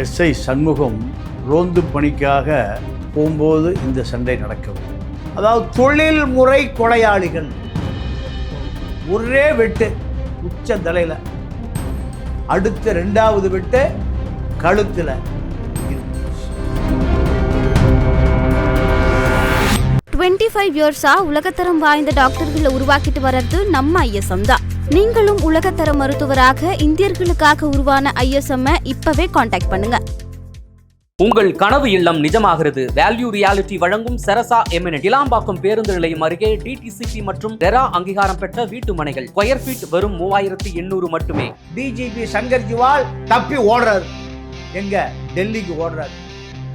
SI Shanmugam ரோந்து பணிக்காக போகும்போது இந்த சண்டை நடக்கும் அதாவது தொழில் முறை கொலையாளிகள். ஒரே வெட்டு உச்ச தலையில். அடுத்த ரெண்டாவது வெட்டு கழுத்தில். டுவெண்ட்டி ஃபைவ் இயர்ஸாக உலகத்தரம் வாய்ந்த டாக்டர்களை உருவாக்கிட்டு வர்றது நம்ம ஐஎஸ்எம் தான் நீங்களும் உலகத்தர மருத்துவராக இந்தியர்களுக்காக உருவான ஐஎஸ்எம் இப்பவே காண்டாக்ட் பண்ணுங்க. உங்கள் கனவு இல்லம் நிஜமாகிறது. வேல்யூ ரியாலிட்டி வழங்கும் செரசா எமினட் இலாம்பாக்கம் பேருந்து நிலையம் அருகே டிடிசிபி மற்றும் ரெரா அங்கீகாரம் பெற்ற வீட்டு மனைகள். ஸ்கொயர் ஃபீட் வெறும் மூவாயிரத்தி எண்ணூறு மட்டுமே. டிஜிபி சங்கர் ஜிவால் தப்பி ஓடுறாரு. எங்க? டெல்லிக்கு ஓடுறாரு.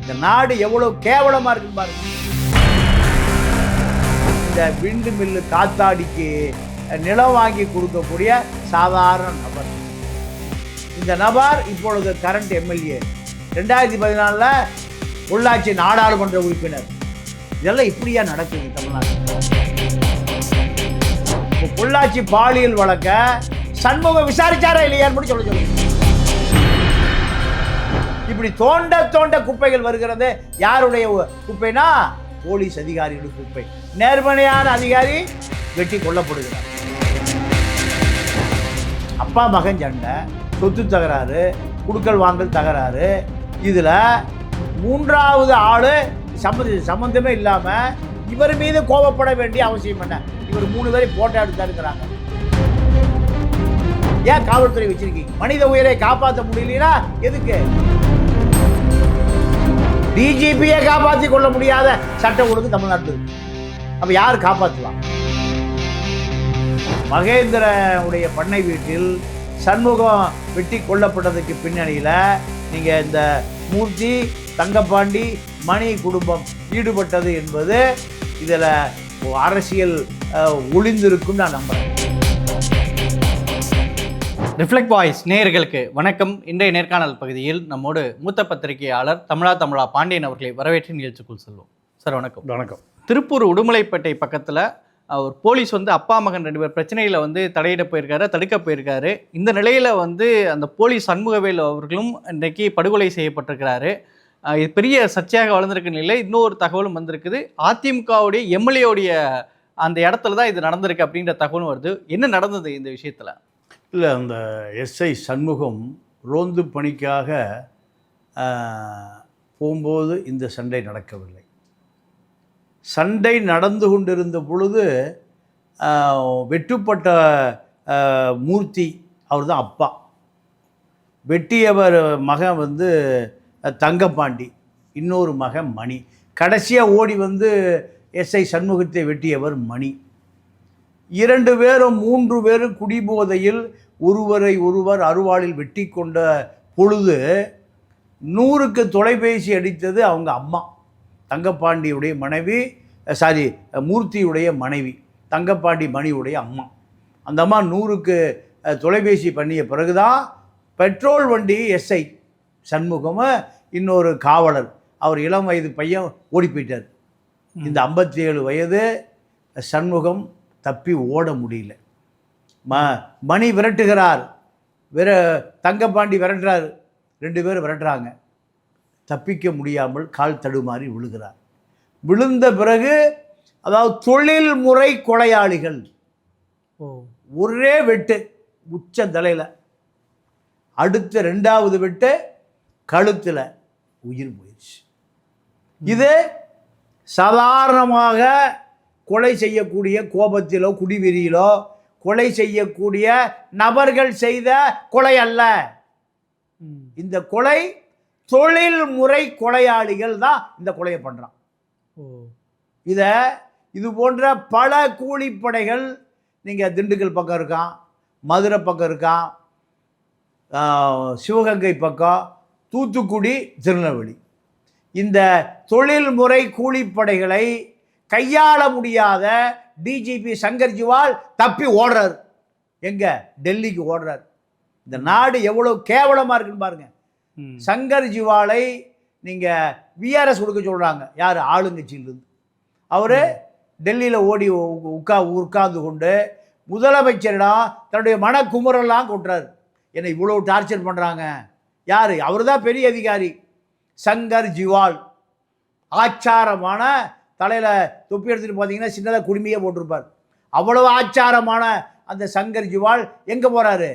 இந்த நாடு எவ்வளவு கேவலமா இருக்குன்னு பாருங்க. இந்த விண்டு மில்லு காத்தாடிக்கு நிலம் வாங்கி கொடுக்கக்கூடிய சாதாரண நபர். இந்த நபர் இப்பொழுது கரண்ட் எம்எல்ஏ ரெண்டாயிரத்தி பதினாலில் உள்ளாட்சி நாடாளுமன்ற உறுப்பினர். இதெல்லாம் இப்படியா நடக்குது தமிழ்நாட்டில் இப்போ பொள்ளாச்சி பாலியல் வழக்க சண்முகம் விசாரிச்சாரா இல்லையான்னு சொல்ல சொல்லுங்க. இப்படி தோண்ட தோண்ட குப்பைகள் வருகிறது. யாருடைய குப்பைனா போலீஸ் அதிகாரிகளுடைய குப்பை. நேர்மனையான அதிகாரி வெட்டி கொல்லப்படுகிறார். அப்பா மகன் சண்டை சொத்து தகராறு குடுக்கல் வாங்கல் தகராறு. இதில் மூன்றாவது ஆள் சம்மந்த சம்மந்தமே இல்லாமல் இவர் மீது கோபப்பட வேண்டிய அவசியம் என்ன? இவர் மூணு பேரை போட்டோ எடுத்தாருக்கிறாங்க ஏன் காவல்துறை வச்சிருக்கீங்க? மனித உயிரை காப்பாற்ற முடியலனா எதுக்கு? டிஜிபியை காப்பாற்றி கொள்ள முடியாத சட்டம் ஒழுங்கு தமிழ்நாட்டில் அப்போ யார் காப்பாற்றலாம் மகேந்திரனுடைய பண்ணை வீட்டில் சண்முகம் வெட்டி கொல்லப்பட்டதுக்கு பின்னணியில் நீங்கள் இந்த மூர்த்தி தங்கப்பாண்டி மணி குடும்பம் ஈடுபட்டது என்பது இதில் அரசியல் ஒளிந்திருக்கும் நான் நம்புகிறேன் ரிஃப்ளெக்ட் வாய்ஸ் நேயர்களுக்கு வணக்கம். இன்றைய நேர்காணல் பகுதியில் நம்மோடு மூத்த பத்திரிகையாளர் தமிழா தமிழா பாண்டியன் அவர்களை வரவேற்று நிகழ்ச்சிக்குள் செல்வோம். சார் வணக்கம். வணக்கம். திருப்பூர் உடுமலைப்பேட்டை பக்கத்தில் ஒரு போலீஸ் வந்து அப்பா மகன் ரெண்டு பேர் பிரச்சனையில் வந்து தடையிட போயிருக்காரு தடுக்க போயிருக்காரு. இந்த நிலையில் வந்து அந்த போலீஸ் சண்முகவேல் அவர்களும் இன்றைக்கு படுகொலை செய்யப்பட்டிருக்கிறாரு. இது பெரிய சர்ச்சையாக வளர்ந்துருக்க நிலையில் இன்னொரு தகவலும் வந்திருக்குது. அதிமுகவுடைய எம்எல்ஏவுடைய அந்த இடத்துல தான் இது நடந்திருக்கு அப்படின்ற தகவலும் வருது. என்ன நடந்தது இந்த விஷயத்தில்? இல்லை அந்த எஸ்ஐ சண்முகம் ரோந்து பணிக்காக போகும்போது இந்த சண்டை நடக்கவில்லை. சண்டை நடந்து கொண்டிருந்த பொழுது வெட்டுப்பட்ட மூர்த்தி அவர் தான் அப்பா. வெட்டியவர் மகன் வந்து தங்கப்பாண்டி இன்னொரு மகன் மணி. கடைசியாக ஓடி வந்து எஸ்ஐ சண்முகத்தை வெட்டியவர் மணி. இரண்டு பேரும் மூன்று பேரும் குடிபோதையில் ஒருவரை ஒருவர் அருவாளில் வெட்டி கொண்ட பொழுது நூறுக்கு தொலைபேசி அடித்தது அவங்க அம்மா. தங்கப்பாண்டியுடைய மனைவி சாரி மூர்த்தியுடைய மனைவி தங்கப்பாண்டி மணியுடைய அம்மா. அந்த அம்மா நூறுக்கு தொலைபேசி பண்ணிய பிறகுதான் பெட்ரோல் வண்டி எஸ்ஐ சண்முகமும் இன்னொரு காவலர் அவர் இளம் வயது பையன் ஓடி போயிட்டார். இந்த ஐம்பத்தி ஏழு வயது சண்முகம் தப்பி ஓட முடியல. ம மணி விரட்டுகிறார். விர தங்கப்பாண்டி விரட்டுறார். ரெண்டு பேரும் விரட்டுறாங்க. தப்பிக்க முடியாமல் கால் தடுமாறி விழுகிறார். விழுந்த பிறகு அதாவது தொழில் முறை கொலையாளிகள். ஒரே வெட்டு உச்ச தலையில். அடுத்த ரெண்டாவது வெட்டு கழுத்தில் உயிர் போயிடுச்சு இது சாதாரணமாக கொலை செய்யக்கூடிய கோபத்திலோ குடிவெறியிலோ கொலை செய்யக்கூடிய நபர்கள் செய்த கொலை அல்ல. இந்த கொலை தொழில் முறை கொலையாளிகள் தான் இந்த கொலையை பண்ணுறான் ஓ. இதை இது போன்ற பல கூலிப்படைகள் நீங்கள் திண்டுக்கல் பக்கம் இருக்கான் மதுரை பக்கம் இருக்கான் சிவகங்கை பக்கம் தூத்துக்குடி திருநெல்வேலி. இந்த தொழில்முறை கூலிப்படைகளை கையாள முடியாத டிஜிபி சங்கர் ஜிவால் தப்பி ஓடுறாரு. எங்க? டெல்லிக்கு ஓடுறாரு. இந்த நாடு எவ்வளவு கேவலமா இருக்குன்னு பாருங்க. ம். சங்கர் ஜிவாலை நீங்கள் விஆர்எஸ் கொடுக்க சொல்கிறாங்க யார்? ஆளுங்கட்சியிலிருந்து. அவர் டெல்லியில் ஓடி உட்கா உட்கார்ந்து கொண்டு முதலமைச்சரிடம் தன்னுடைய மனக்குமுறெல்லாம் கொட்டுறாரு. என்னை இவ்வளோ டார்ச்சர் பண்ணுறாங்க யார்? அவர் தான் பெரிய அதிகாரி. சங்கர் ஜிவால். ஆச்சாரமான தலையில் தொப்பி எடுத்துகிட்டு பார்த்தீங்கன்னா சின்னதாக குடுமையே போட்டிருப்பார். அவ்வளவு ஆச்சாரமான அந்த சங்கர் ஜிவால் எங்கே போகிறாரு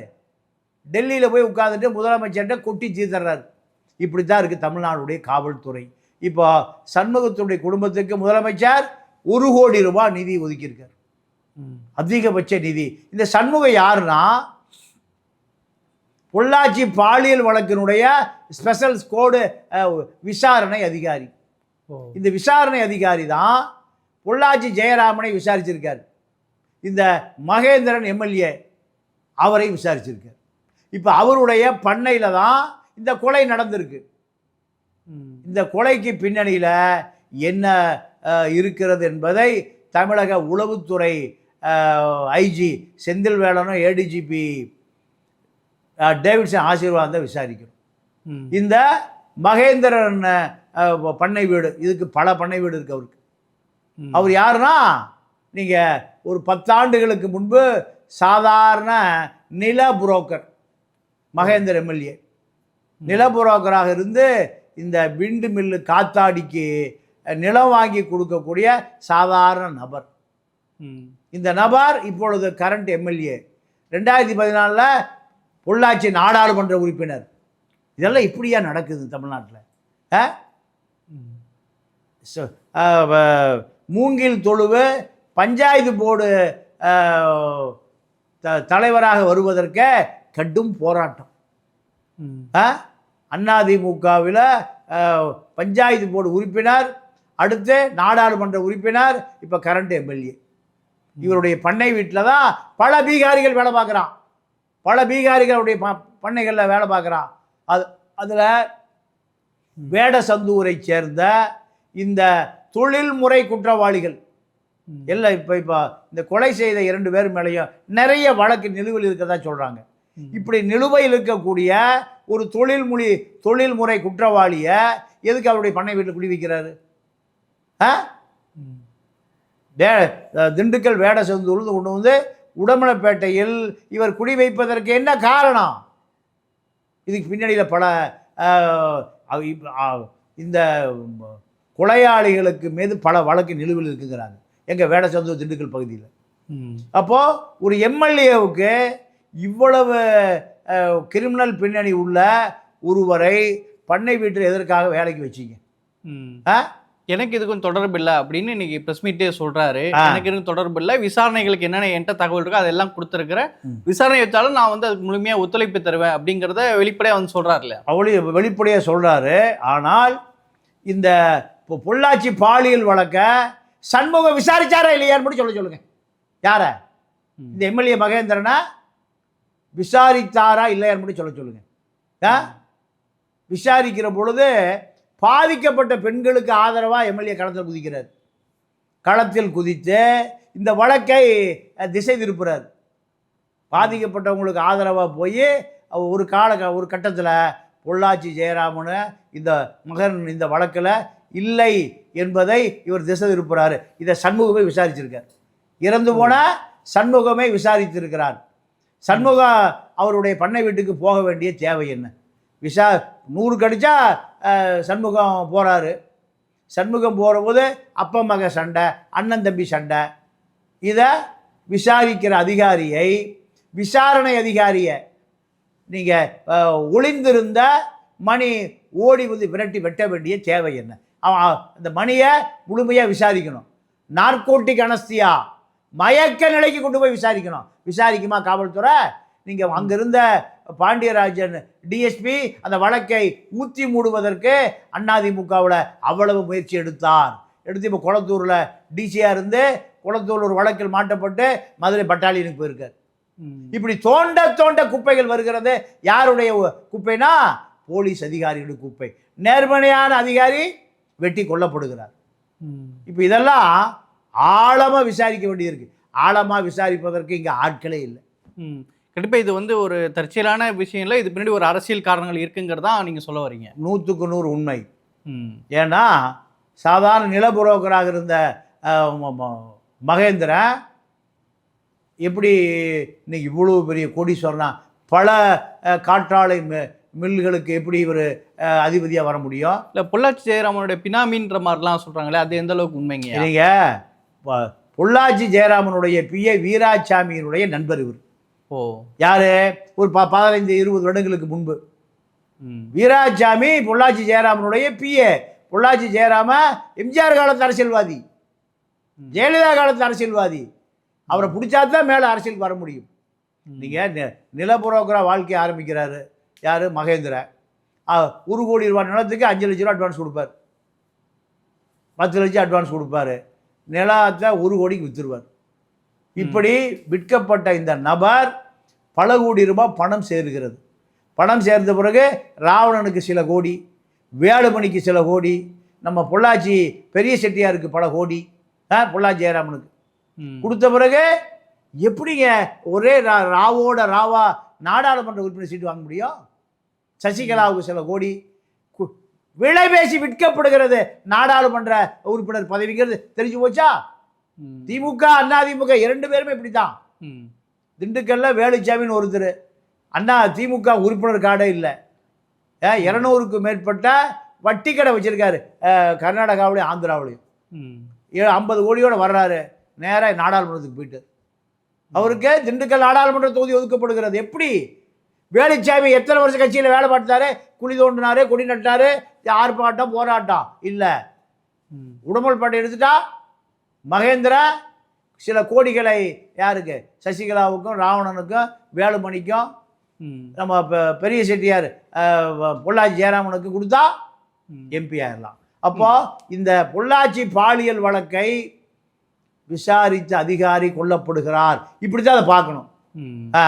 டெல்லியில் போய் உட்காந்துட்டு முதலமைச்சர்கிட்ட கொட்டி தீர்த்துறாரு இப்படி தான் இருக்குது தமிழ்நாடுடைய காவல்துறை. இப்போ சண்முகத்துடைய குடும்பத்துக்கு முதலமைச்சர் ஒரு கோடி ரூபாய் நிதி ஒதுக்கியிருக்கார். அதிகபட்ச நிதி. இந்த சண்முகம் யாருன்னா? பொள்ளாச்சி பாலியல் வழக்கினுடைய ஸ்பெஷல் ஸ்கோடு விசாரணை அதிகாரி. இந்த விசாரணை அதிகாரி தான் பொள்ளாச்சி ஜெயராமனை விசாரிச்சிருக்கார். இந்த மகேந்திரன் எம்எல்ஏ அவரை விசாரிச்சிருக்கார். இப்போ அவருடைய பண்ணையில் தான் இந்த கொலை நடந்திருக்கு. இந்த கொலைக்கு பின்னணியில் என்ன இருக்கிறது என்பதை தமிழக உளவுத்துறை ஐஜி செந்தில் வேலனும் ஏடிஜிபி டேவிட்சன் ஆசீர்வாதம் தான் விசாரிக்கணும். இந்த மகேந்திரன் பண்ணை வீடு இதுக்கு பல பண்ணை வீடு இருக்கு அவருக்கு. அவர் யாருன்னா நீங்கள் ஒரு பத்தாண்டுகளுக்கு முன்பு சாதாரண நில புரோக்கர். மகேந்திர எம்எல்ஏ. நில புரோக்கராக இருந்து இந்த விண்டு மில்லு காத்தாடிக்கு நிலம் வாங்கி கொடுக்கக்கூடிய சாதாரண நபர். இந்த நபர் இப்பொழுது கரண்ட் எம்எல்ஏ. ரெண்டாயிரத்தி பதினாலில் பொள்ளாச்சி நாடாளுமன்ற உறுப்பினர். இதெல்லாம் இப்படியா நடக்குது தமிழ்நாட்டில்? மூங்கில் தொழுவு பஞ்சாயத்து போர்டு த- தலைவராக வருவதற்கே கடும் போராட்டம். அதிமுகவில் பஞ்சாயத்து போர்டு உறுப்பினர் அடுத்து நாடாளுமன்ற உறுப்பினர் இப்போ கரண்ட் எம்எல்ஏ. இவருடைய பண்ணை வீட்டில் தான் பல பீகாரிகள் வேலை பார்க்குறான். பல பீகாரிகளுடைய ப பண்ணைகளில் வேலை பார்க்குறான். அது அதில் வேடசந்தூரை சேர்ந்த இந்த தொழில்முறை குற்றவாளிகள். எல்லாம் இப்போ இப்போ இந்த கொலை செய்த இரண்டு பேர் மேலேயும் நிறைய வழக்கு நிலுவையில் இருக்கிறதா சொல்கிறாங்க இப்படி நிலுவையில் இருக்கக்கூடிய ஒரு தொழில்மொழி தொழில்முறை குற்றவாளியை எதுக்கு அவருடைய பண்ணை வீட்டில் குடி வைக்கிறாரு? ஆ? வே திண்டுக்கல் வேடசந்தூர்ந்து கொண்டு வந்து உடமலைப்பேட்டையில் இவர் குடி வைப்பதற்கு என்ன காரணம்? இதுக்கு பின்னணியில் பல இந்த கொலையாளிகளுக்கு மீது பல வழக்கு நிலுவையில் இருக்குங்கிறாங்க. எங்கள் வேடசந்தூர் திண்டுக்கல் பகுதியில். அப்போது ஒரு எம்எல்ஏவுக்கு இவ்வளவு கிரிமினல் பின்னணி உள்ள ஒருவரை பண்ணை வீட்டில் எதற்காக வேலைக்கு வச்சீங்க? ஆ? எனக்கு இதுக்கும் தொடர்பு இல்லை அப்படின்னு இன்னைக்கு பிரஸ் மீட்டே சொல்றாரு. எனக்கு இதுக்கும் தொடர்பு இல்லை. விசாரணைகளுக்கு என்னென்ன என்கிட்ட தகவல் இருக்கோ அதெல்லாம் கொடுத்துருக்கிறேன். விசாரணை வச்சாலும் நான் வந்து அதுக்கு முழுமையா ஒத்துழைப்பு தருவேன் அப்படிங்கிறத வெளிப்படையா வந்து சொல்றாரு இல்லையா? அவளி வெளிப்படையாக சொல்கிறாரு ஆனால் இந்த பொள்ளாச்சி பாலியல் வழக்க சண்முகம் விசாரிச்சாரா இல்லையான்னு மட்டும் சொல்ல சொல்லுங்க. யார? இந்த எம்எல்ஏ மகேந்திரனை? விசாரித்தாரா இல்லையா மட்டும் சொல்ல சொல்லுங்க. ஆ? விசாரிக்கிற பொழுது பாதிக்கப்பட்ட பெண்களுக்கு ஆதரவாக எம்எல்ஏ களத்தில் குதிக்கிறார். களத்தில் குதித்து இந்த வழக்கை திசை திருப்புறார். பாதிக்கப்பட்டவங்களுக்கு ஆதரவாக போய் ஒரு கால ஒரு கட்டத்தில் பொள்ளாச்சி ஜெயராமனு இந்த மகன் இந்த வழக்கில் இல்லை என்பதை இவர் திசை திருப்புறாரு. இதை சண்முகமே விசாரிச்சிருக்கார். இறந்து போன சண்முகமே விசாரித்திருக்கிறார். சண்முகம் அவருடைய பண்ணை வீட்டுக்கு போக வேண்டிய தேவை என்ன? விசா நூறு கடிச்சா சண்முகம் போகிறாரு சண்முகம் போகிறபோது அப்பா மக சண்டை அண்ணன் தம்பி சண்டை. இதை விசாரிக்கிற அதிகாரியை விசாரணை அதிகாரியை நீங்கள் ஒளிந்திருந்த மணி ஓடி வந்து விரட்டி வெட்ட வேண்டிய தேவை என்ன? அவன் அந்த மணியை முழுமையாக விசாரிக்கணும். நார்கோட்டிக் அனஸ்தியா மயக்க நிலைக்கு கொண்டு போய் விசாரிக்கணும். விசாரிக்குமா காவல்துறை? நீங்கள் அங்கிருந்த பாண்டியராஜன் டிஎஸ்பி அந்த வழக்கை ஊற்றி மூடுவதற்கு அதிமுகவில் அவ்வளவு முயற்சி எடுத்தார். எடுத்து இப்போ குளத்தூரில் டிசியாக இருந்து குளத்தூர் ஒரு வழக்கில் மாட்டப்பட்டு மதுரை பட்டாலியனுக்கு போயிருக்கார். இப்படி தோண்ட தோண்ட குப்பைகள் வருகிறது. யாருடைய குப்பைனா? போலீஸ் அதிகாரிகளுடைய குப்பை. நேர்மறையான அதிகாரி வெட்டி கொல்லப்படுகிறார். இப்போ இதெல்லாம் ஆழமாக விசாரிக்க வேண்டியிருக்கு. ஆழமாக விசாரிப்பதற்கு இங்கே ஆட்களே இல்லை. ம். கண்டிப்பா இது வந்து ஒரு தற்செயலான விஷயம் இல்லை இது பின்னாடி ஒரு அரசியல் காரணங்கள் இருக்குங்கிறதா நீங்க சொல்ல வரீங்க. நூற்றுக்கு நூறு உண்மை. ம். ஏன்னா சாதாரண நில புரோக்கராக இருந்த மகேந்திரன் எப்படி இன்னைக்கு இவ்வளோ பெரிய கோடீஸ்வரனா பல காற்றாலை மில்லுகளுக்கு எப்படி இவர் அதிபதியாக வர முடியும்? இல்ல பொள்ளாச்சி ஜெயராமனுடைய பினாமின்ற மாதிரிலாம் சொல்றாங்களே அது எந்த அளவுக்கு உண்மைங்க? நீங்க ப- பொள்ளாச்சி ஜெயராமனுடைய பிஏ வீராசாமியினுடைய நண்பர் இவர். ஓ. யாரு? ஒரு ப பதினைந்து இருபது வருடங்களுக்கு முன்பு. வீராசாமி பொள்ளாச்சி ஜெயராமனுடைய பிஏ. பொள்ளாச்சி ஜெயராம எம்ஜிஆர் காலத்து அரசியல்வாதி. ஜெயலலிதா காலத்து அரசியல்வாதி. அவரை பிடிச்சாதான் மேலே அரசியலுக்கு வர முடியும். நீங்கள் நி நிலப்புரோக்கரா வாழ்க்கையை ஆரம்பிக்கிறாரு. யார்? மகேந்திர. ஒரு கோடி ரூபாய் நிலத்துக்கு அஞ்சு லட்ச ரூபா அட்வான்ஸ் கொடுப்பார். பத்து லட்சம் அட்வான்ஸ் கொடுப்பாரு. நிலத்தை ஒரு கோடிக்கு விற்றுருவார் இப்படி விற்கப்பட்ட இந்த நபர் பல கோடி ரூபாய் பணம் சேருகிறது. பணம் சேர்ந்த பிறகு ராவணனுக்கு சில கோடி வேலுமணிக்கு சில கோடி நம்ம பொள்ளாச்சி பெரிய செட்டியாருக்கு பல கோடி ஆ, பொள்ளாச்சி ஜெயராமனுக்கு. கொடுத்த பிறகு எப்படிங்க ஒரே ரா- ராவோட ராவா நாடாளுமன்ற உறுப்பினர் சீட்டு வாங்க முடியும்? சசிகலாவுக்கு சில கோடி விலை பேசி விற்கப்படுகிறது. நாடாளுமன்ற உறுப்பினர் பதவிங்கிறது தெரிஞ்சு போச்சா. திமுக அண்ணா திமுக இரண்டு பேருமே இப்படித்தான். ம். திண்டுக்கல்ல வேலுச்சாமின்னு ஒருத்தர். அண்ணா திமுக உறுப்பினர் கார்டே இல்லை. இரநூறுக்கு மேற்பட்ட வட்டி கடை வச்சிருக்காரு. கர்நாடகாவிலையும் ஆந்திராவிலையும். ஐம்பது கோடியோட வர்றாரு. நேராக நாடாளுமன்றத்துக்கு போயிட்டு அவருக்கு திண்டுக்கல் நாடாளுமன்ற தொகுதி ஒதுக்கப்படுகிறது. எப்படி? வேலுச்சாமி எத்தனை வருஷம் கட்சியில் வேலை பார்த்தாரு குழி தோண்டினாரு கொடி நட்டாரு ஆர்ப்பாட்டம் போராட்டம் இல்லை ம். உடம்பல்பாட்டை எடுத்துட்டா மகேந்திரா சில கோடிகளை யாருக்கு சசிகலாவுக்கும் ராவணனுக்கும் வேலுமணிக்கும். நம்ம பெரிய செட்டியார் பொள்ளாச்சி ஜெயராமனுக்கு கொடுத்தா. எம்பி ஆயிடலாம் அப்போ இந்த பொள்ளாச்சி பாலியல் வழக்கை விசாரித்த அதிகாரி கொல்லப்படுகிறார் இப்படி தான் அதை பார்க்கணும். ஆ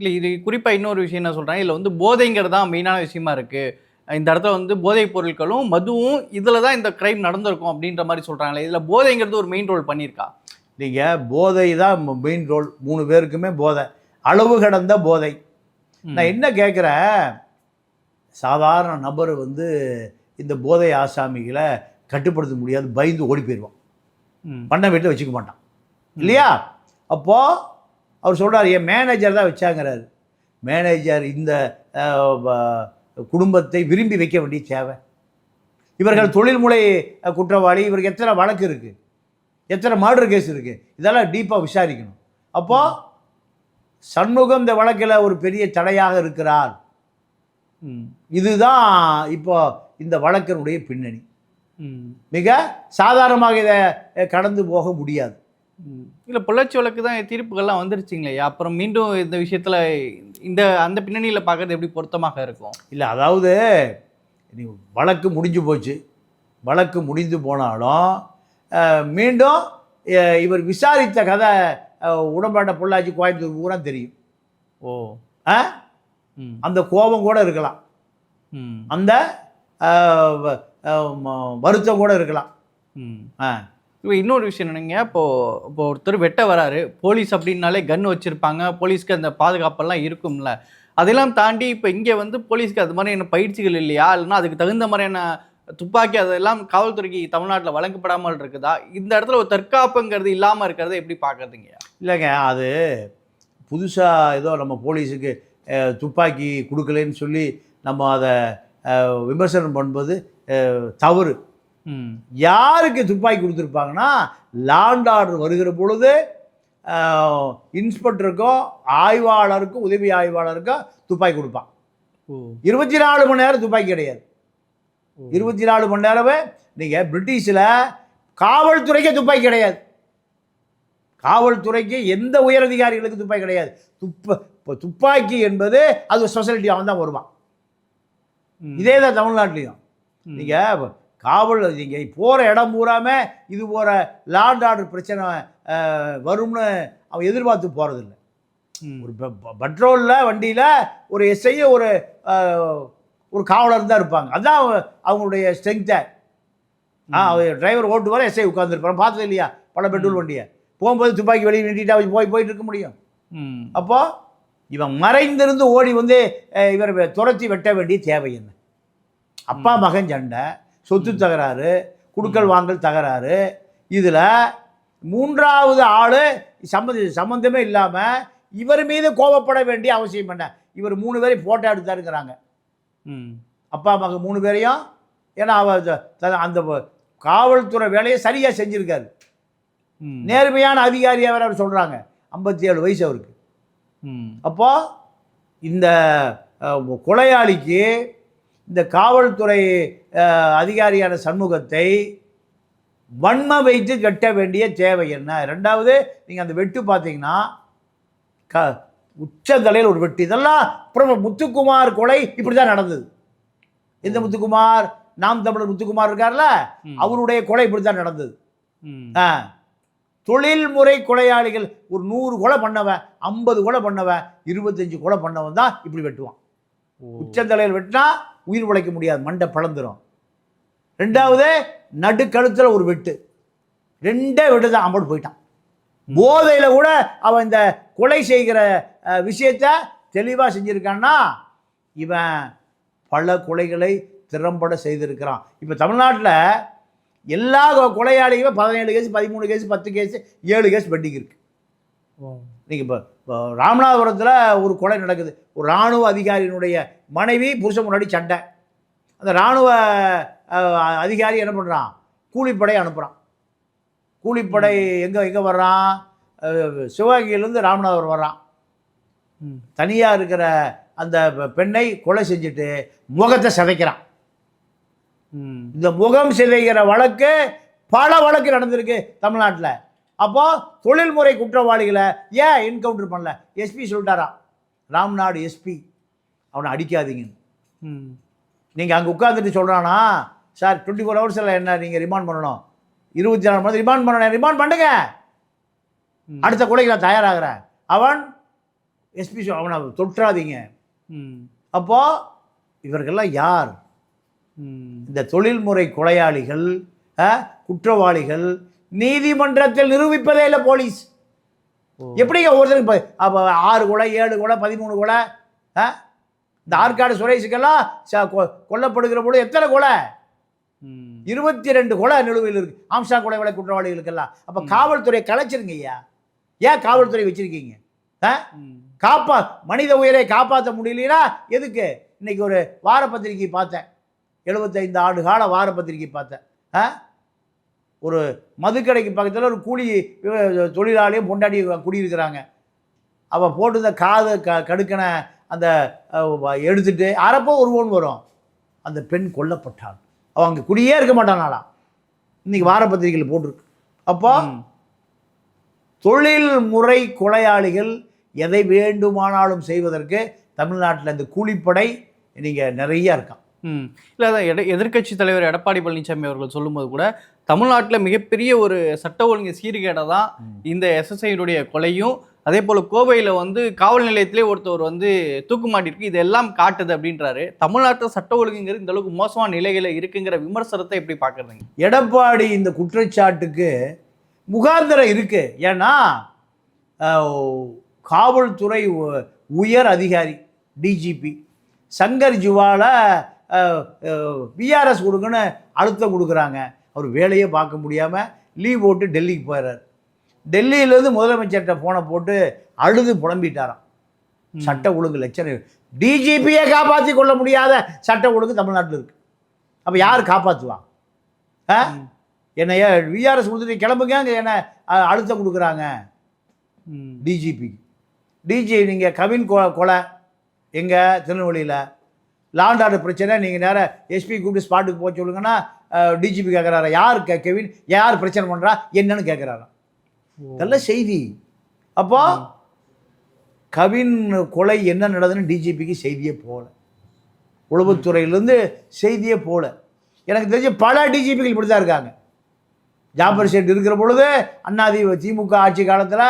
இல்ல இது குறிப்பா இன்னொரு விஷயம் என்ன சொல்றாங்க இதுல வந்து போதைங்கிறது தான் மெயினான விஷயமா இருக்கு. இந்த இடத்துல வந்து போதைப் பொருட்களும் மதுவும் இதுல தான் இந்த கிரைம் நடந்திருக்கும் அப்படின்ற மாதிரி சொல்றாங்களே இதுல போதைங்கிறது ஒரு மெயின் ரோல் பண்ணியிருக்கா? நீங்கள் போதை தான் மெயின் ரோல் மூணு பேருக்குமே போதை. அளவு கடந்த போதை. நான் என்ன கேட்குறேன்? சாதாரண நபர் வந்து இந்த போதை ஆசாமிகளை கட்டுப்படுத்த முடியாது பயந்து ஓடி போயிடுவான். பண்ண வீட்டில் வச்சுக்க மாட்டான். இல்லையா? அப்போது அவர் சொல்றாரு என் மேனேஜர் தான் வச்சாங்கிறாரு. மேனேஜர் இந்த குடும்பத்தை விரும்பி வைக்க வேண்டிய தேவை. இவர்கள் தொழில்முறை குற்றவாளி இவருக்கு எத்தனை வழக்கு இருக்குது எத்தனை மர்டர் கேஸ் இருக்குது இதெல்லாம் டீப்பாக விசாரிக்கணும். அப்போது சண்முகம் இந்த வழக்கில் ஒரு பெரிய தடையாக இருக்கிறார். இதுதான் இப்போ இந்த வழக்கினுடைய பின்னணி. மிக சாதாரணமாக இதை கடந்து போக முடியாது. இல்ல பொள்ளாச்சி வழக்கு தான் தீர்ப்புகள்லாம் வந்துருச்சுங்களே. அப்புறம் மீண்டும் இந்த விஷயத்துல இந்த அந்த பின்னணியில பார்க்கறது எப்படி பொருத்தமாக இருக்கும்? இல்லை அதாவது நீ வழக்கு முடிஞ்சு போச்சு. வழக்கு முடிந்து போனாலும் மீண்டும் இவர் விசாரித்த கதை உடம்பாட்ட பொள்ளாச்சி கோயம்புத்தூர் பூரா தெரியும். ஓ. ஆ? அந்த கோபம் கூட இருக்கலாம். ம். அந்த வருத்தம் கூட இருக்கலாம். ம். ஆ. இப்போ இன்னொரு விஷயம் என்னங்க இப்போ இப்போ ஒருத்தர் வெட்ட வராரு போலீஸ் அப்படின்னாலே கன் வச்சுருப்பாங்க போலீஸ்க்கு அந்த பாதுகாப்பெல்லாம் இருக்கும்ல. அதெல்லாம் தாண்டி இப்போ இங்கே வந்து போலீஸ்க்கு அது மாதிரியான பயிற்சிகள் இல்லையா? இல்லைன்னா அதுக்கு தகுந்த மாதிரியான துப்பாக்கி அதெல்லாம் காவல்துறைக்கு தமிழ்நாட்டில் வழங்கப்படாமல் இருக்குதா? இந்த இடத்துல ஒரு தற்காப்புங்கிறது இல்லாமல் இருக்கிறத எப்படி பார்க்கறதுங்க இல்லைங்க அது புதுசாக ஏதோ நம்ம போலீஸுக்கு துப்பாக்கி கொடுக்கலன்னு சொல்லி நம்ம அதை விமர்சனம் பண்ணுவது தவறு. யாருக்கு துப்பாக்கி கொடுத்துருப்பாங்கன்னா லாண்ட் ஆர்டர் வருகிற பொழுது அஹ், இன்ஸ்பெக்டருக்கும் ஆய்வாளருக்கும் உதவி ஆய்வாளருக்கும் துப்பாக்கி கொடுப்பான். இருபத்தி நாலு மணி நேரம் துப்பாக்கி கிடையாது. இருபத்தி நாலு மணி நேரமே நீங்கள் பிரிட்டிஷில் காவல்துறைக்கே துப்பாக்கி கிடையாது. காவல்துறைக்கு எந்த உயரதிகாரிகளுக்கு துப்பாக்கி கிடையாது. துப்ப இப்போ துப்பாக்கி என்பது அது சொசைட்டி அவன் தான் வருவான். இதே தான் தமிழ்நாட்டிலையும். நீங்கள் காவல் நீங்கள் போகிற இடம் பூராமே இது போகிற லாண்ட் ஆர்டர் பிரச்சனை வரும்னு அவன் எதிர்பார்த்து போகிறதில்ல. ஒரு பெட்ரோலில் வண்டியில் ஒரு எஸ்ஐ ஒரு ஒரு காவலர் தான் இருப்பாங்க. அவங்க- அவங்களுடைய ஸ்ட்ரென்த்தை ஆ. டிரைவர் ஓட்டுவார் எஸ்ஐ உட்காந்துருப்பான் பார்த்தது இல்லையா? பல பெட்ரோல் வண்டியை. போகும்போது துப்பாக்கி வெளியே நின்றுட்டா போய் போயிட்டு இருக்க முடியும். ம். அப்போ இவன் மறைந்திருந்து ஓடி வந்து இவர் துரத்தி வெட்ட வேண்டிய தேவை என்ன? அப்பா மகன் சண்டை. சொத்து தகராறு குடுக்கல் வாங்கல் தகராறு. இதில் மூன்றாவது ஆள் சம்மந்த சம்மந்தமே இல்லாமல் இவர் மீது கோபப்பட வேண்டிய அவசியம் என்ன? இவர் மூணு பேரையும் ஃபோட்டோ எடுத்தாருங்கிறாங்க ம். அப்பா மகன் மூணு பேரையும் ஏன்னா அவ அந்த காவல்துறை வேலையை சரியாக செஞ்சுருக்காரு. ம். நேர்மையான அதிகாரியாக வேற அவர் சொல்கிறாங்க ஐம்பத்தி ஏழு வயசு அவருக்கு. ம். அப்போ இந்த கொலையாளிக்கு இந்த காவல்துறை அதிகாரியான சண்முகத்தை வன்ம வைத்து கட்ட வேண்டிய தேவை என்ன? ரெண்டாவது நீங்கள் அந்த வெட்டு பார்த்தீங்கன்னா க உச்சந்தலையில் ஒரு வெட்டு. இதெல்லாம் அப்புறம் முத்துக்குமார் கொலை இப்படி தான் நடந்தது எந்த முத்துக்குமார் நாம் தமிழர் முத்துக்குமார் இருக்கார்ல. அவருடைய கொலை இப்படி தான் நடந்தது தொழில்முறை கொலையாளிகள் ஒரு நூறு கொலை பண்ணவன் ஐம்பது கொலை பண்ணவன் இருபத்தஞ்சு கொலை பண்ணவன் தான் இப்படி வெட்டுவான். உச்சந்தலையில் வெட்டினா உயிர் பிழைக்க முடியாது மண்டை பிளந்துரும். ரெண்டாவது நடுக்கழுத்தில் ஒரு வெட்டு. ரெண்டே வெட்டு தான் அம்பட்டு போயிட்டான் போதையில் கூட அவன் இந்த கொலை செய்கிற விஷயத்த தெளிவாக செஞ்சுருக்கான்னா இவன் பல கொலைகளை திறம்பட செய்திருக்கிறான். இப்போ தமிழ்நாட்டில் எல்லா கொ- கொலையாளிகளுமே பதினேழு கேஸ் பதிமூணு கேஸ் பத்து கேஸ் ஏழு கேஸ் பெண்டிங் இருக்கு. ஓ. இன்னைக்கு இப்போ இப்போ ராமநாதபுரத்தில் ஒரு கொலை நடக்குது. ஒரு இராணுவ அதிகாரியினுடைய மனைவி புருஷன் முன்னாடி சண்டை. அந்த இராணுவ அதிகாரி என்ன பண்ணுறான் கூலிப்படை அனுப்புகிறான் கூலிப்படை எங்கே எங்கே வர்றான்? சிவகங்கையிலேருந்து ராமநாதபுரம் வர்றான். தனியாக இருக்கிற அந்த பெண்ணை கொலை செஞ்சுட்டு முகத்தை சிதைக்கிறான். இந்த முகம் சிதைகிற வழக்கு பல வழக்கு நடந்திருக்கு தமிழ்நாட்டில். அப்போ தொழில்முறை குற்றவாளிகளை ஏன் என்கவுண்டர் பண்ணல? எஸ்பி சொல்லிட்டாரா ராம்நாடு எஸ்பி அவனை அடிக்காதீங்கன்னு ம். நீங்கள் அங்கே உட்காந்துட்டு சொல்கிறானா சார் டுவெண்ட்டி ஃபோர் ஹவர்ஸில் என்ன நீங்கள் ரிமாண்ட் பண்ணணும்? இருபத்தி நாலு மணி ரிமாண்ட் பண்ணணும். ரிமாண்ட் பண்ணுங்க. அடுத்த கொலைக்கு நான் தயாராகிறேன். அவன் எஸ்பி அவனை தொற்றாதீங்க. ம். அப்போ இவர்கள்லாம் யார்? இந்த தொழில்முறை கொலையாளிகள் குற்றவாளிகள் நீதிமன்றத்தில் நிரூபிப்பதே இல்லை போலீஸ். எப்படிங்க ஒருத்தருக்கு அப்போ ஆறு கொலை ஏழு கொலை பதிமூணு கொலை ஆ? இந்த ஆற்காடு சுரேஷுக்கெல்லாம் கொல்லப்படுகிற பொழுது எத்தனை கொலை? இருபத்தி ரெண்டு கொலை நிலுவையில் இருக்கு. ஆம்சா கொலை கொலை குற்றவாளிகளுக்கெல்லாம். அப்போ காவல்துறை கலைச்சிருங்க ஐயா. ஏன் காவல்துறை வச்சிருக்கீங்க? காப்பா மனித உயிரை காப்பாற்ற முடியலனா எதுக்கு? இன்னைக்கு ஒரு வார பத்திரிகை பார்த்தேன். எழுபத்தைந்து ஆண்டு கால வார பத்திரிகை பார்த்தேன் ஒரு மதுக்கடைக்கு பக்கத்தில் ஒரு கூலி தொழிலாளியும் பொண்டாடி குடியிருக்கிறாங்க. அவள் போட்டிருந்த காது க கடுக்கன அந்த எடுத்துட்டு அறப்போ ஒருவன் வரும். அந்த பெண் கொல்லப்பட்டாள். அவன் அங்கே குடியே இருக்க மாட்டானாலாம் இன்னைக்கு வார பத்திரிகையில் போட்டிருக்கு. அப்போ. தொழில் முறை கொலையாளிகள் எதை வேண்டுமானாலும் செய்வதற்கு தமிழ்நாட்டில் இந்த கூலிப்படை நீங்கள் நிறைய இருக்கான் ம். இல்லை அதான் எட எதிர்க்கட்சி தலைவர் எடப்பாடி பழனிசாமி அவர்கள் சொல்லும்போது கூட தமிழ்நாட்டில் மிகப்பெரிய ஒரு சட்ட ஒழுங்கு சீர்கேடை தான் இந்த எஸ்எஸ்ஐனுடைய கொலையும் அதே போல் கோவையில் வந்து காவல் நிலையத்திலே ஒருத்தவர் வந்து தூக்கு மாட்டிருக்கு இதெல்லாம் காட்டுது அப்படின்றாரு. தமிழ்நாட்டில் சட்ட ஒழுங்குங்கிறது இந்த அளவுக்கு மோசமான நிலையில இருக்குங்கிற விமர்சனத்தை எப்படி பார்க்குறீங்க எடப்பாடி இந்த குற்றச்சாட்டுக்கு முகாந்திரம் இருக்கு. ஏன்னா காவல்துறை உயர் அதிகாரி டிஜிபி சங்கர் ஜுவால பிஆர்எஸ் கொடுங்கன்னு அழுத்தம் கொடுக்குறாங்க. அவர் வேலையே பார்க்க முடியாமல் லீவ் போட்டு டெல்லிக்கு போயிடுறாரு டெல்லியிலேருந்து முதலமைச்சர்கிட்ட ஃபோனை போட்டு அழுது புலம்பிட்டாராம். சட்ட ஒழுங்கு லட்சணம் டிஜிபியை காப்பாற்றி கொள்ள முடியாத சட்ட ஒழுங்கு தமிழ்நாட்டில் இருக்கு. அப்போ யார் காப்பாற்றுவா ஆ? என்னைய விஆர்எஸ் கொடுத்துட்டு கிளம்புங்க அங்கே என்ன அழுத்தம் கொடுக்குறாங்க. டிஜிபி டிஜி நீங்கள் கவின் கொ கொலை எங்கே திருநெல்வேலியில். லாண்ட் ஆர்டர் பிரச்சனை நீங்கள் நேராக எஸ்பி கூப்பிட்டு ஸ்பாட்டுக்கு போக சொல்லுங்கன்னா டிஜிபி கேட்குறாரா யார் கெ கெவின்? யார் பிரச்சனை பண்ணுறா என்னன்னு கேட்குறாராம் இதெல்லாம் செய்தி. அப்போ கவின் கொலை என்ன நடந்ததுன்னு டிஜிபிக்கு செய்தியே போகல. உளவுத்துறையிலேருந்து செய்தியே போகல. எனக்கு தெரிஞ்ச பல டிஜிபிகள் இப்படி தான் இருக்காங்க. ஜாபர் ஷெட் இருக்கிற பொழுது அண்ணாதி திமுக ஆட்சி காலத்தில்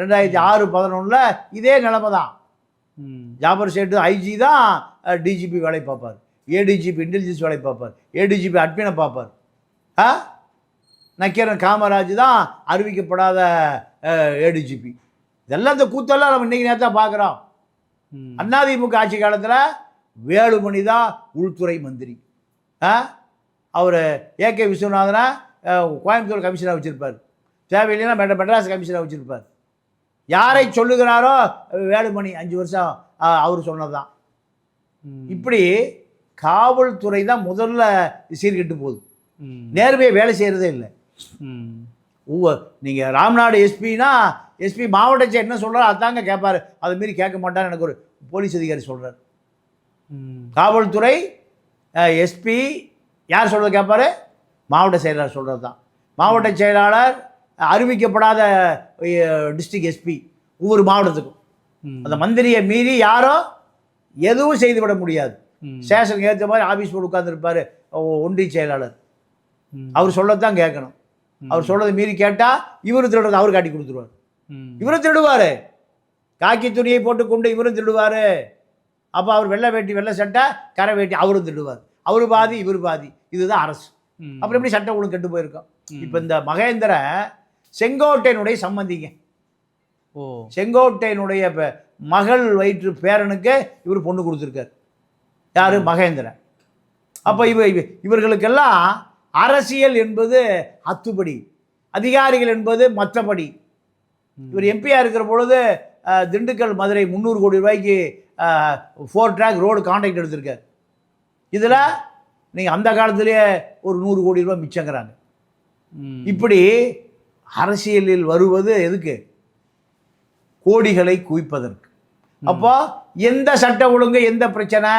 ரெண்டாயிரத்தி ஆறு பதினொன்றில் இதே நிலைமை தான் ஜாபர் ஷெட்டு ஐஜி தான் டிஜிபி வேலை பார்ப்பார். ஏடிஜிபி இன்டெலிஜென்ஸ் வேலை பார்ப்பார். ஏடிஜிபி அட்மினை பார்ப்பார். ஆ? நக்கீரன் காமராஜ் தான் அறிவிக்கப்படாத ஏடிஜிபி இதெல்லாம் இந்த கூத்தெல்லாம் நம்ம இன்றைக்கி நேரத்தான் பார்க்குறோம். ம். அதிமுக ஆட்சி காலத்தில் வேலுமணி தான் உள்துறை மந்திரி. ஆ? அவர் ஏகே விஸ்வநாதனை அஹ், கோயம்புத்தூர் கமிஷனாக வச்சுருப்பார். தேவையில்லைன்னா மெட்ர மெட்ராஸ் கமிஷனாக வச்சுருப்பார். யாரை சொல்லுகிறாரோ வேலுமணி அஞ்சு வருஷம் அவர் சொன்னது தான். இப்படி காவல்துறை தான் முதல்ல சீர்கெட்டு போகுது. நேர்மையாக வேலை செய்கிறதே இல்லை. ஒவ்வொரு நீங்கள் ராம்நாடு எஸ்பினா எஸ்பி மாவட்ட என்ன சொல்கிறாரோ அதாங்க கேட்பாரு அதை மீறி கேட்க மாட்டான்னு எனக்கு ஒரு போலீஸ் அதிகாரி சொல்கிறார். காவல்துறை எஸ்பி யார் சொல்கிறது கேட்பாரு மாவட்ட செயலாளர் சொல்கிறது தான் மாவட்ட செயலாளர் அறிவிக்கப்படாத டிஸ்ட்ரிக்ட் எஸ்பி ஒவ்வொரு மாவட்டத்துக்கும். அந்த மந்திரியை மீறி யாரும் எதுவும் செய்துவிட முடியாது. ஸ்டேஷனுக்கு ஏற்ற மாதிரி ஆஃபீஸ் போட்டு உட்காந்துருப்பார் ஒன்றிய செயலாளர். அவர் சொல்லத்தான் கேட்கணும். அவர் சொல்றதை மீறி கேட்டால் இவரு திருடுறது அவர் காட்டி கொடுத்துருவார். இவரும் திருடுவார். காக்கி துணியை போட்டுக்கொண்டு இவரும் திருடுவார். அப்போ அவர் வெள்ளை வேட்டி வெள்ளை சட்டை கரை வேட்டி அவரும் திருடுவார். அவர் பாதி இவர் பாதி. இதுதான் அரசு. அப்புறம் எப்படி சட்டம் ஒழுங்கு கெட்டு போயிருக்கோம். இப்போ இந்த மகேந்திரன் செங்கோட்டையனுடைய சம்பந்திங்க. ஓ. செங்கோட்டையனுடைய மகள் வயிற்று பேரனுக்கு இவர் பொண்ணு கொடுத்துருக்காரு. யாரு? மகேந்திரன். அப்போ இவ இவ- இவர்களுக்கெல்லாம் அரசியல் என்பது அத்துப்படி. அதிகாரிகள் என்பது மற்றபடி. இவர் எம்பியா இருக்கிற பொழுது திண்டுக்கல் மதுரை முந்நூறு கோடி ரூபாய்க்கு ஃபோர் ட்ராக் ரோடு கான்ட்ராக்ட் எடுத்திருக்கார். இதில் நீங்கள் அந்த காலத்திலேயே ஒரு நூறு கோடி ரூபாய் மிச்சங்கிறாங்க. இப்படி அரசியலில் வருவது எதுக்கு? கோடிகளை குவிப்பதற்கு. அப்போ எந்த சட்ட ஒழுங்கு எந்த பிரச்சனை?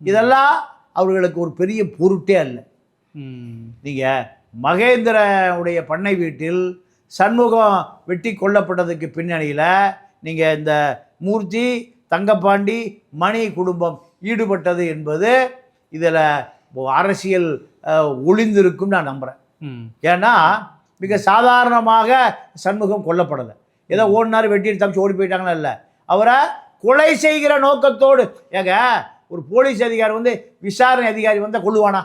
இதெல்லாம் அவர்களுக்கு ஒரு பெரிய பொருட்டே அல்ல. நீங்கள் மகேந்திரனுடைய பண்ணை வீட்டில் சண்முகம் வெட்டி கொல்லப்பட்டதுக்கு பின்னணியில் நீங்கள் இந்த மூர்த்தி தங்கப்பாண்டி மணி குடும்பம் ஈடுபட்டது என்பது இதில் அரசியல் ஒளிந்திருக்கும் நான் நம்புகிறேன். ஏன்னா மிக சாதாரணமாக சண்முகம் கொல்லப்படலை. ஏதோ ஓடினார் வெட்டி தப்பிச்சு ஓடி போயிட்டாங்களா இல்லை. அவரை கொலை செய்கிற நோக்கத்தோடு ஏங்க ஒரு போலீஸ் அதிகாரி வந்து விசாரணை அதிகாரி வந்தால் கொள்ளுவானா.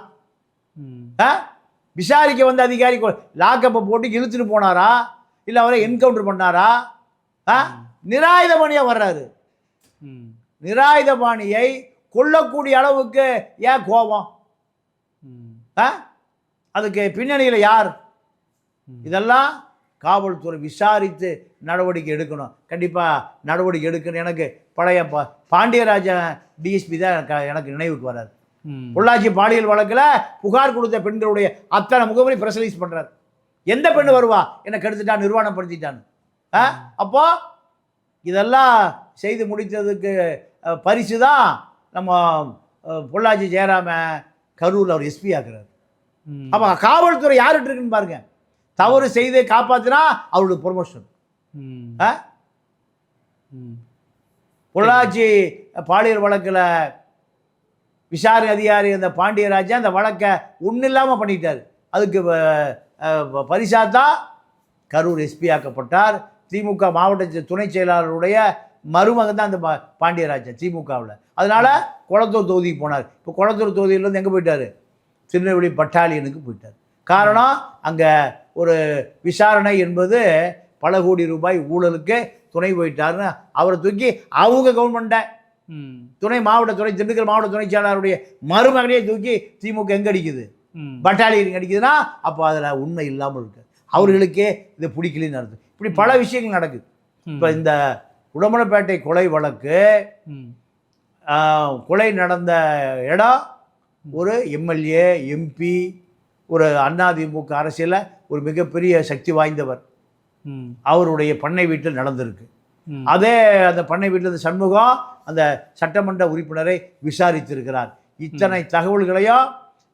ஆ? விசாரிக்க வந்த அதிகாரி லாக்கப்பை போட்டு இழுத்துட்டு போனாரா? இல்லை அவரை என்கவுண்டர் பண்ணாரா? ஆ? நிராயுதபாணியாக வர்றாரு. நிராயுதபாணியை கொல்லக்கூடிய அளவுக்கு ஏன் கோபம். ஆ? அதுக்கு பின்னணியில் யார்? இதெல்லாம் காவல்துறை விசாரித்து நடவடிக்கை எடுக்கணும். கண்டிப்பாக நடவடிக்கை எடுக்கணும். எனக்கு பழைய பா பாண்டியராஜன் டிஎஸ்பி தான் எனக்கு நினைவுக்கு வராது. ம். பொள்ளாச்சி பாலியல் வழக்கில் புகார் கொடுத்த பெண்களுடைய அத்தனை முகவரி பிரசலைஸ் பண்ணுறாரு எந்த பெண்ணு வருவா? என்னை கெடுத்துட்டான் நிர்வாணப்படுத்திட்டான்னு ஆ? அப்போ இதெல்லாம் செய்து முடித்ததுக்கு பரிசு தான் நம்ம பொள்ளாச்சி ஜெயராம கரூரில் அவர் எஸ்பி ஆக்குறாரு. அப்போ காவல்துறை யார்கிட்ட இருக்குன்னு பாருங்க. தவறு செய்து காப்பாற்றினா அவருக்கு ப்ரொமோஷன். ஆ. பொள்ளாச்சி பாலியல் வழக்கில் விசாரணை அதிகாரி அந்த பாண்டியராஜா அந்த வழக்கை ஒன்றும் இல்லாமல் பண்ணிட்டார். அதுக்கு பரிசாத்தா கரூர் எஸ்பி ஆக்கப்பட்டார். திமுக மாவட்ட துணை செயலாளருடைய மருமகன் தான் அந்த பாண்டியராஜன் திமுகவில். அதனால் குளத்தூர் தொகுதிக்கு போனார். இப்போ குளத்தூர் தொகுதியிலேருந்து எங்கே போயிட்டார்? திருநெல்வேலி பட்டாலியனுக்கு போயிட்டார். காரணம் அங்கே ஒரு விசாரணை என்பது பல கோடி ரூபாய் ஊழலுக்கு துணை போயிட்டாருன்னு அவரை தூக்கி அவங்க கவர்மெண்ட்டை. துணை மாவட்ட துணை திண்டுக்கல் மாவட்ட துணை செயலாளருடைய மருமகனையே தூக்கி திமுக எங்க அடிக்குது. பட்டாலியன் அடிக்குதுன்னா அப்போ அதில் உண்மை இல்லாமல் இருக்கு அவர்களுக்கே இது பிடிக்கலன்னு அர்த்தம். இப்படி பல விஷயங்கள் நடக்குது. இப்போ இந்த உடமலைப்பேட்டை கொலை வழக்கு கொலை நடந்த இடம் ஒரு எம்எல்ஏ எம்பி ஒரு அதிமுக அரசியலில் ஒரு மிகப்பெரிய சக்தி வாய்ந்தவர். அவருடைய பண்ணை வீட்டில் நடந்திருக்கு. அதே அந்த பண்ணை வீட்டில் சண்முகம் அந்த சட்டமன்ற உறுப்பினரை விசாரித்திருக்கிறார். இத்தனை தகவல்களையும்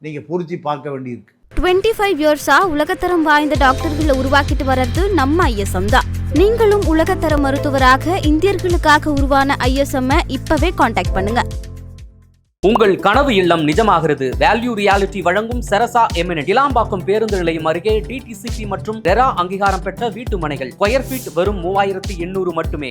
நீங்கள் பொருத்தி பார்க்க வேண்டியிருக்கு. டுவெண்ட்டி ஃபைவ் இயர்ஸா உலகத்தரம் வாய்ந்த டாக்டர்களை உருவாக்கிட்டு வர்றது நம்ம ஐஎஸ்எம் தான். நீங்களும் உலகத்தர மருத்துவராக இந்தியர்களுக்காக உருவான ஐஎஸ்எம் இப்பவே காண்டாக்ட் பண்ணுங்க. உங்கள் கனவு இல்லம் நிஜமாகிறது. வேல்யூ ரியாலிட்டி வழங்கும் செரசா எமினட் இலாம்பாக்கம் பேருந்து நிலையம் அருகே டிடிசிபி மற்றும் டெரா அங்கீகாரம் பெற்ற வீட்டு மனைகள். ஸ்கொயர் ஃபீட் வெறும் மூவாயிரத்தி எண்ணூறு மட்டுமே.